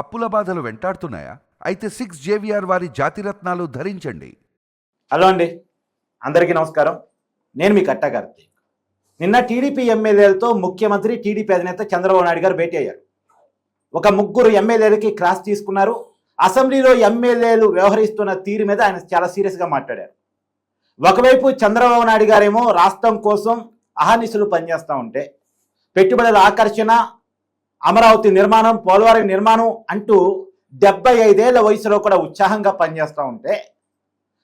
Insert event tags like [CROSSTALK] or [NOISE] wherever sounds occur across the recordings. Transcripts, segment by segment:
అప్పుల బాధలు వెంటాడుతున్నాయా? అయితే సిక్స్ జేవిఆర్ వారి జాతిరత్నాలు ధరించండి. హలో అండి. అందరికీ నమస్కారం. నేను మీ కట్టా కార్తీక్. నిన్న టీడీపీ ఎమ్మెల్యేలతో ముఖ్యమంత్రి టీడీపీ అధినేత చంద్రబాబు నాయుడు గారు భేటీ అయ్యారు. ఒక ముగ్గురు ఎమ్మెల్యేలకి క్రాస్ తీసుకున్నారు. అసెంబ్లీలో ఎమ్మెల్యేలు వ్యవహరిస్తున్న తీరు మీద ఆయన చాలా సీరియస్గా మాట్లాడారు. ఒకవైపు చంద్రబాబు నాయుడు గారేమో రాష్ట్రం కోసం అహర్నిశలు పనిచేస్తూ ఉంటే పెట్టుబడుల ఆకర్షణ అమరావతి నిర్మాణం పోలవరం నిర్మాణం అంటూ డెబ్బై ఐదేళ్ళ వయసులో కూడా ఉత్సాహంగా పనిచేస్తూ ఉంటే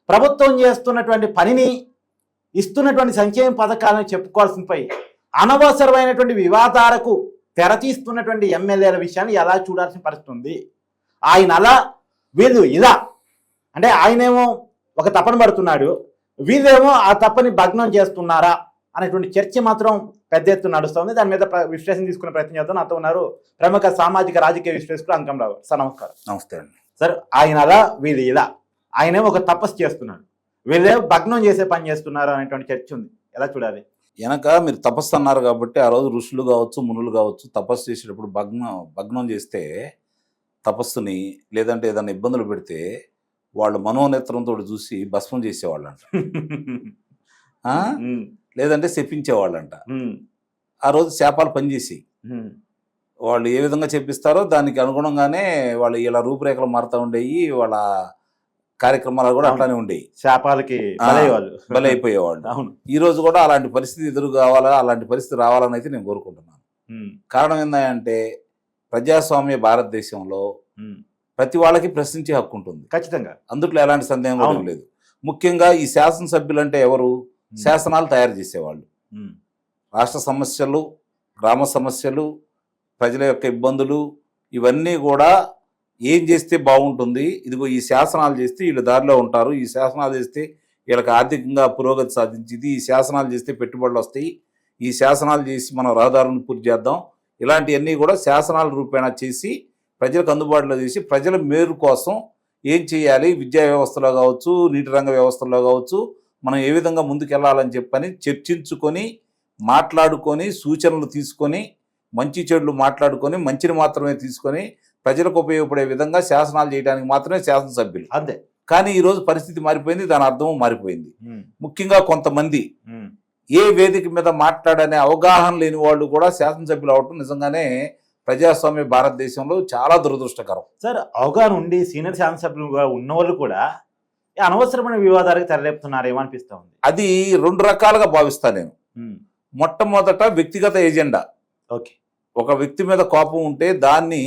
ప్రభుత్వం చేస్తున్నటువంటి పనిని ఇస్తున్నటువంటి సంక్షేమ పథకాలను చెప్పుకోవాల్సినపై అనవసరమైనటువంటి వివాదాలకు తెరతీస్తున్నటువంటి ఎమ్మెల్యేల విషయాన్ని ఎలా చూడాల్సిన పరిస్థితి ఉంది? ఆయన అలా వీళ్ళు ఇలా. అంటే ఆయనేమో ఒక తపన పడుతున్నాడు వీళ్ళేమో ఆ తప్పని భగ్నం చేస్తున్నారా అనేటువంటి చర్చ మాత్రం పెద్ద ఎత్తున నడుస్తుంది. దాని మీద విశ్లేషణ తీసుకునే ప్రయత్నం చేద్దాం. నాతో ఉన్నారు ప్రముఖ సామాజిక రాజకీయ విశ్లేషకుడు అంకంరావు సార్ నమస్కారం. నమస్తే అండి. సార్ ఆయన అలా వీళ్ళు ఇలా. ఆయనేమో ఒక తపస్సు చేస్తున్నాడు. వీళ్ళేమో భగ్నం చేసే పని చేస్తున్నారు అనేటువంటి చర్చ ఉంది. ఎలా చూడాలి? వెనక మీరు తపస్సు అన్నారు కాబట్టి ఆ రోజు ఋషులు కావచ్చు మునులు కావచ్చు తపస్సు చేసేటప్పుడు భగ్నం భగ్నం చేస్తే తపస్సుని లేదంటే ఏదైనా ఇబ్బందులు పెడితే వాళ్ళు మనోనేత్రంతో చూసి భస్మం చేసేవాళ్ళంట. [LAUGHS] లేదంటే శపించేవాళ్ళంట. ఆ రోజు శాపాలు పనిచేసి. వాళ్ళు ఏ విధంగా చెప్పిస్తారో దానికి అనుగుణంగానే వాళ్ళు ఇలా రూపురేఖలు మారుతూ ఉండేవి వాళ్ళ కార్యక్రమాలు కూడా అట్లానే ఉండేవి శాపాలకి బలైపోయేవాళ్ళు. అవును. ఈ రోజు కూడా అలాంటి పరిస్థితి ఎదురు కావాలా అలాంటి పరిస్థితి రావాలని అయితే నేను కోరుకుంటున్నాను. కారణం ఏంటంటే ప్రజాస్వామ్య భారతదేశంలో ప్రతి వాళ్ళకి ప్రశ్నించే హక్కు ఉంటుంది. ఖచ్చితంగా. అందుట్లో ఎలాంటి సందేహం. లేదు. ముఖ్యంగా ఈ శాసనసభ్యులు అంటే ఎవరు శాసనాలు తయారు చేసేవాళ్ళు. రాష్ట్ర సమస్యలు గ్రామ సమస్యలు ప్రజల యొక్క ఇబ్బందులు ఇవన్నీ కూడా ఏం చేస్తే బాగుంటుంది? ఇదిగో ఈ శాసనాలు చేస్తే వీళ్ళు దారిలో ఉంటారు. ఈ శాసనాలు చేస్తే వీళ్ళకి ఆర్థికంగా పురోగతి సాధించింది. ఈ శాసనాలు చేస్తే పెట్టుబడులు వస్తాయి. ఈ శాసనాలు చేసి మనం రహదారులను పూర్తి చేద్దాం. ఇలాంటివన్నీ కూడా శాసనాల రూపేణా చేసి ప్రజలకు అందుబాటులో చేసి ప్రజల మేలు కోసం ఏం చేయాలి? విద్యా వ్యవస్థలో కావచ్చు నీటి రంగ వ్యవస్థలో కావచ్చు మనం ఏ విధంగా ముందుకెళ్ళాలని చెప్పని చర్చించుకొని మాట్లాడుకొని సూచనలు తీసుకొని మంచి చెడులు మాట్లాడుకొని మంచిని మాత్రమే తీసుకొని ప్రజలకు ఉపయోగపడే విధంగా శాసనాలు చేయడానికి మాత్రమే శాసనసభ్యులు. అంతే. కానీ ఈరోజు పరిస్థితి మారిపోయింది దాని అర్థం మారిపోయింది. ముఖ్యంగా కొంతమంది ఏ వేదిక మీద మాట్లాడనే అవగాహన లేని వాళ్ళు కూడా శాసనసభ్యులు అవటం నిజంగానే ప్రజాస్వామ్య భారతదేశంలో చాలా దురదృష్టకరం. సార్ అవగాహన ఉండి సీనియర్ శాసనసభ్యులుగా ఉన్నవాళ్ళు కూడా అనవసరమైన వివాదాలకు తెరలేపుతున్నారేమో అనిపిస్తా ఉంది. అది రెండు రకాలుగా భావిస్తాను నేను. మొట్టమొదట వ్యక్తిగత ఎజెండా. ఓకే. ఒక వ్యక్తి మీద కోపం ఉంటే దాన్ని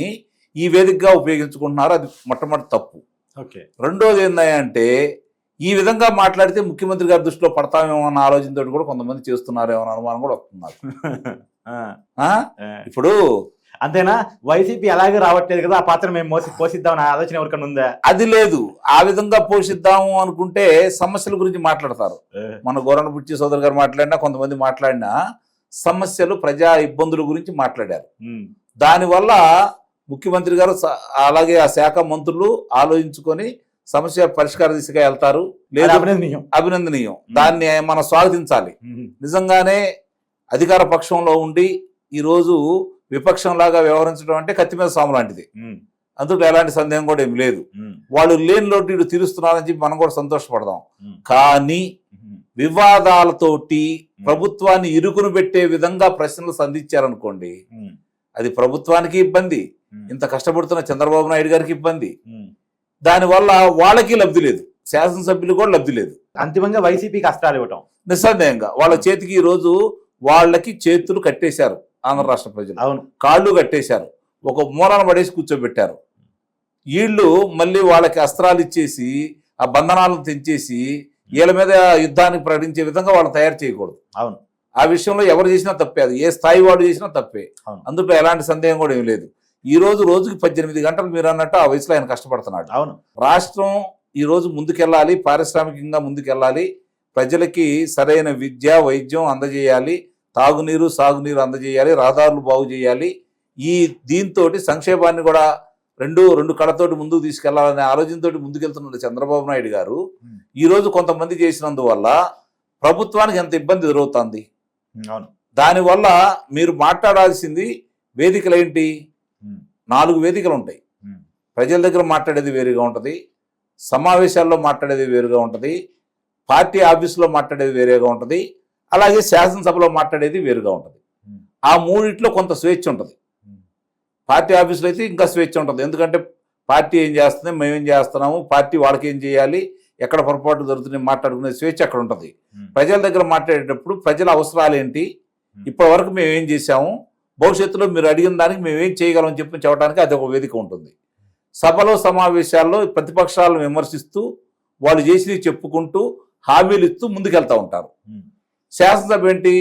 ఈ వేదికగా ఉపయోగించుకుంటున్నారు అది మొట్టమొదటి తప్పు. ఓకే. రెండోది ఏంటంటే ఈ విధంగా మాట్లాడితే ముఖ్యమంత్రి గారి దృష్టిలో పడతామేమో అన్న ఆలోచనతో కూడా కొంతమంది చేస్తున్నారేమో అనుమానం కూడా? [LAUGHS] ఆ. ఇప్పుడు అంతేనా? వైసీపీ అలాగే రావట్లేదు కదా ఆ పాత్ర మేము మోసి పోషిద్దామని ఆలోచన ఎవరికైనా ఉందా? అది లేదు. ఆ విధంగా పోషిద్దాము అనుకుంటే సమస్యల గురించి మాట్లాడతారు. మన గోరణ బుచ్చి సోదరు గారు మాట్లాడినా కొంతమంది మాట్లాడినా సమస్యలు ప్రజా ఇబ్బందుల గురించి మాట్లాడారు. దానివల్ల ముఖ్యమంత్రి గారు అలాగే ఆ శాఖ మంత్రులు ఆలోచించుకొని సమస్య పరిష్కార దిశగా వెళ్తారు. లేదు అభినందనీయం. అభినందనీయం. దాన్ని మనం స్వాగతించాలి. నిజంగానే అధికార పక్షంలో ఉండి ఈరోజు విపక్షంలాగా వ్యవహరించడం అంటే కత్తి మీద సాము లాంటిది. అందులో ఎలాంటి సందేహం కూడా ఏమి లేదు. వాళ్ళు లేని లోటు వీళ్ళు తీరుస్తున్నారని చెప్పి మనం కూడా సంతోషపడదాం. కానీ వివాదాలతోటి ప్రభుత్వాన్ని ఇరుకును పెట్టే విధంగా ప్రశ్నలు సంధించారనుకోండి అది ప్రభుత్వానికి ఇబ్బంది ఇంత కష్టపడుతున్న చంద్రబాబు నాయుడు గారికి ఇబ్బంది. దానివల్ల వాళ్ళకి లబ్ధి లేదు. శాసనసభ్యులు కూడా లబ్ధి లేదు. అంతిమంగా వైసీపీకి కష్టాలు ఇవ్వటం. నిస్సందేహంగా వాళ్ళ చేతికి ఈ రోజు వాళ్ళకి చేతులు కట్టేశారు. ఆంధ్ర రాష్ట్ర ప్రజలు. అవును. కాళ్ళు కట్టేశారు. ఒక మూలాన పడేసి కూర్చోబెట్టారు. వీళ్ళు మళ్ళీ వాళ్ళకి అస్త్రాలు ఇచ్చేసి ఆ బంధనాలను తెంచేసి వీళ్ళ మీద యుద్ధానికి ప్రకటించే విధంగా వాళ్ళు తయారు చేయకూడదు. అవును. ఆ విషయంలో ఎవరు చేసినా తప్పే అది. ఏ స్థాయి వాడు చేసినా తప్పే. అందులో ఎలాంటి సందేహం కూడా ఏం లేదు. ఈ రోజు రోజుకి పద్దెనిమిది గంటలు మీరు అన్నట్టు ఆ వయసులో ఆయన కష్టపడుతున్నాడు. అవును. రాష్ట్రం ఈ రోజు ముందుకెళ్ళాలి పారిశ్రామికంగా ముందుకెళ్ళాలి ప్రజలకి సరైన విద్య వైద్యం అందజేయాలి తాగునీరు సాగునీరు అందజేయాలి రహదారులు బాగు చేయాలి. ఈ దీంతో సంక్షేమాన్ని కూడా రెండు రెండు కళతోటి ముందుకు తీసుకెళ్ళాలనే ఆలోచనతోటి ముందుకెళ్తున్న చంద్రబాబు నాయుడు గారు. Hmm. ఈ రోజు కొంతమంది చేసినందువల్ల ప్రభుత్వానికి ఎంత ఇబ్బంది ఎదురవుతుంది. అవును. దానివల్ల మీరు మాట్లాడాల్సింది వేదికలు ఏంటి? నాలుగు వేదికలు ఉంటాయి. ప్రజల దగ్గర మాట్లాడేది వేరుగా ఉంటుంది. సమావేశాల్లో మాట్లాడేది వేరుగా ఉంటుంది. పార్టీ ఆఫీసులో మాట్లాడేది వేరేగా ఉంటుంది. అలాగే శాసనసభలో మాట్లాడేది వేరుగా ఉంటుంది. ఆ మూడిట్లో కొంత స్వేచ్ఛ ఉంటుంది. పార్టీ ఆఫీసులో అయితే ఇంకా స్వేచ్ఛ ఉంటుంది. ఎందుకంటే పార్టీ ఏం చేస్తుంది? మేమేం చేస్తున్నాము? పార్టీ వాళ్ళకి ఏం చేయాలి? ఎక్కడ పొరపాటు జరుగుతుంది మాట్లాడుకునే స్వేచ్ఛ అక్కడ ఉంటుంది. ప్రజల దగ్గర మాట్లాడేటప్పుడు ప్రజల అవసరాలు ఏంటి? ఇప్పటి వరకు మేము ఏం చేశాము? భవిష్యత్తులో మీరు అడిగిన దానికి మేము ఏం చేయగలం అని చెప్పి చెప్పడానికి అది ఒక వేదిక ఉంటుంది. సభలో సమావేశాల్లో ప్రతిపక్షాలను విమర్శిస్తూ వాళ్ళు చేసినవి చెప్పుకుంటూ హామీలు ఇస్తూ ముందుకెళ్తూ ఉంటారు. శాసనసభ ఏంటి?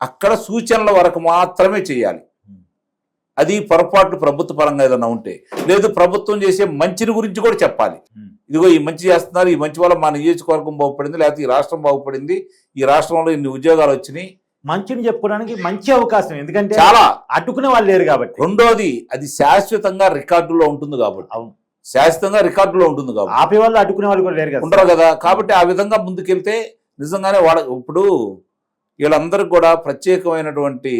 అక్కడ సూచనల వరకు మాత్రమే చేయాలి. అది పొరపాటు ప్రభుత్వ పరంగా ఏదైనా ఉంటే. లేదు ప్రభుత్వం చేసే మంచిని గురించి కూడా చెప్పాలి. ఇదిగో ఈ మంచి చేస్తున్నారు ఈ మంచి వల్ల మా నియోజకవర్గం బాగుపడింది లేకపోతే ఈ రాష్ట్రం బాగుపడింది ఈ రాష్ట్రంలో ఇన్ని ఉద్యోగాలు వచ్చినాయి. మంచిని చెప్పుకోవడానికి మంచి అవకాశం ఎందుకంటే చాలా. అడ్డుకునే వాళ్ళు లేరు కాబట్టి. రెండోది అది శాశ్వతంగా రికార్డులో ఉంటుంది కాబట్టి. అవును. శాశ్వతంగా రికార్డులో ఉంటుంది కాబట్టి. ఆపే వాళ్ళు అడ్డుకునే వాళ్ళు కూడా లేరు కదా. ఉండరు కదా. కాబట్టి ఆ విధంగా ముందుకెళ్తే నిజంగానే వాళ్ళ ఇప్పుడు వీళ్ళందరికీ కూడా ప్రత్యేకమైనటువంటి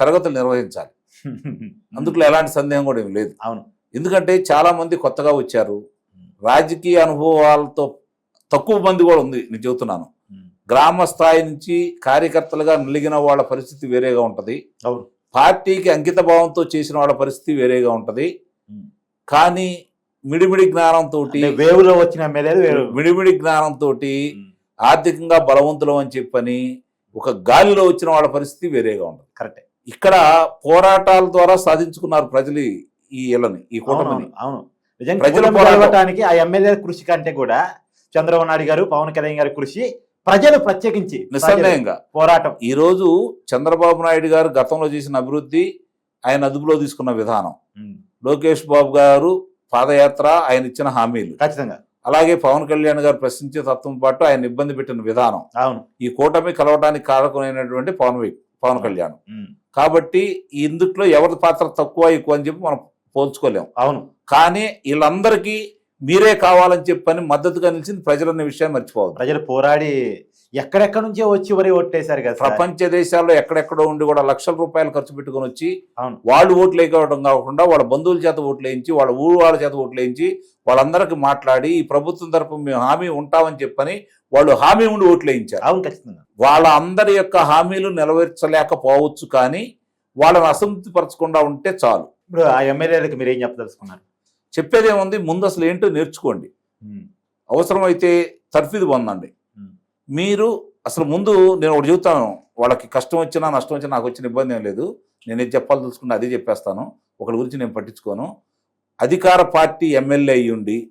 తరగతులు నిర్వహించాలి. [LAUGHS] అందులో ఎలాంటి సందేహం కూడా ఏం లేదు. అవును. ఎందుకంటే చాలా మంది కొత్తగా వచ్చారు. రాజకీయ అనుభవాలతో తక్కువ మంది కూడా ఉంది నేను చెబుతున్నాను. గ్రామ స్థాయి నుంచి కార్యకర్తలుగా నిలిగిన వాళ్ళ పరిస్థితి వేరేగా ఉంటది. అవును. పార్టీకి అంకిత భావంతో చేసిన వాళ్ళ పరిస్థితి వేరేగా ఉంటది. కానీ మిడిమిడి జ్ఞానంతో వేవులో వచ్చిన మిడిమిడి జ్ఞానంతో ఆర్థికంగా బలవంతులం అని చెప్పని ఒక గాలిలో వచ్చిన వాళ్ళ పరిస్థితి వేరేగా ఉంటుంది కరెక్టే. ఇక్కడ పోరాటాల ద్వారా సాధించుకున్నారు ప్రజలు ఈ- ఇళ్ళని ఈ కూటమిని. అవును. ప్రజల కూటమి పోరాటం. గెలవటానికి ఆ ఎమ్మెల్యే కృషి కంటే కూడా చంద్రబాబు నాయుడు గారు పవన్ కళ్యాణ్ గారి కృషి ప్రజలు ప్రత్యేకించి నిస్సందేహంగా. పోరాటం. ఈ రోజు చంద్రబాబు నాయుడు గారు గతంలో చేసిన అభివృద్ధి ఆయన అదుపులో తీసుకున్న విధానం. లోకేష్ బాబు గారు పాదయాత్ర ఆయన ఇచ్చిన హామీలు. ఖచ్చితంగా. అలాగే పవన్ కళ్యాణ్ గారు ప్రశ్నించే తత్వం పాటు ఆయన ఇబ్బంది పెట్టిన విధానం. అవును. ఈ కూటమి కలవడానికి కారకమైనటువంటి పవన్ పవన్ కళ్యాణ్. కాబట్టి ఇందుట్లో ఎవరి పాత్ర తక్కువ ఎక్కువ అని చెప్పి మనం పోల్చుకోలేం. అవును. కానీ వీళ్ళందరికీ మీరే కావాలని చెప్పని మద్దతుగా నిలిచింది ప్రజలన్న విషయాన్ని మర్చిపోవద్దు. ప్రజలు పోరాడి ఎక్కడెక్కడ నుంచో వచ్చి వరి ఓట్టేశారు కదా. ప్రపంచ దేశాల్లో ఎక్కడెక్కడో ఉండి కూడా లక్షల రూపాయలు ఖర్చు పెట్టుకొని వచ్చి అవును. వాళ్ళు ఓట్లు వేయకపోవడం కాకుండా వాళ్ళ బంధువుల చేత ఓట్లు వేయించి వాళ్ళ ఊరు వాళ్ళ చేత ఓట్లు వేయించి వాళ్ళందరికీ మాట్లాడి ఈ ప్రభుత్వం తరపు మేము హామీ ఉంటామని చెప్పని వాళ్ళు హామీ ఉండి ఓట్లు వేయించారు. అవును ఖచ్చితంగా. వాళ్ళ అందరి యొక్క హామీలు నెరవేర్చలేకపోవచ్చు కానీ వాళ్ళని అసంతృప్తి పరచకుండా ఉంటే చాలు. ఇప్పుడు ఆ ఎమ్మెల్యేలకు మీరు ఏం చెప్పదలుచుకున్నారు చెప్పేదేముంది ముందు అసలు ఏంటో నేర్చుకోండి. అవసరమైతే తర్ఫీదు పొందండి. మీరు అసలు ముందు నేను ఒకటి చెబుతాను. వాళ్ళకి కష్టం వచ్చినా నష్టం వచ్చినా నాకు వచ్చిన ఇబ్బంది ఏం లేదు. నేను ఏది చెప్పాలి తెలుసుకున్నా అదే చెప్పేస్తాను. ఒకరి గురించి నేను పట్టించుకోను. అధికార పార్టీ ఎమ్మెల్యే అయ్యి ఉండి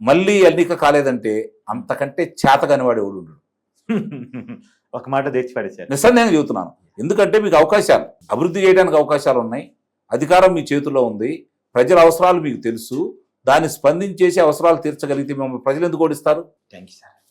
మళ్ళీ ఎన్నిక కాలేదంటే అంతకంటే చేతగాని వాడు ఎవడు ఉండడు. [LAUGHS] ఒక మాట తెచ్చి పడేశారు. నిస్సందేహంగా చెబుతున్నాను. ఎందుకంటే మీకు అవకాశాలు అభివృద్ధి చేయడానికి అవకాశాలు ఉన్నాయి. అధికారం మీ చేతిలో ఉంది. ప్రజల అవసరాలు మీకు తెలుసు. దాన్ని స్పందించేసి అవసరాలు తీర్చగలిగితే మిమ్మల్ని ప్రజలు ఎందుకు ఓడిస్తారు? Thank you sir.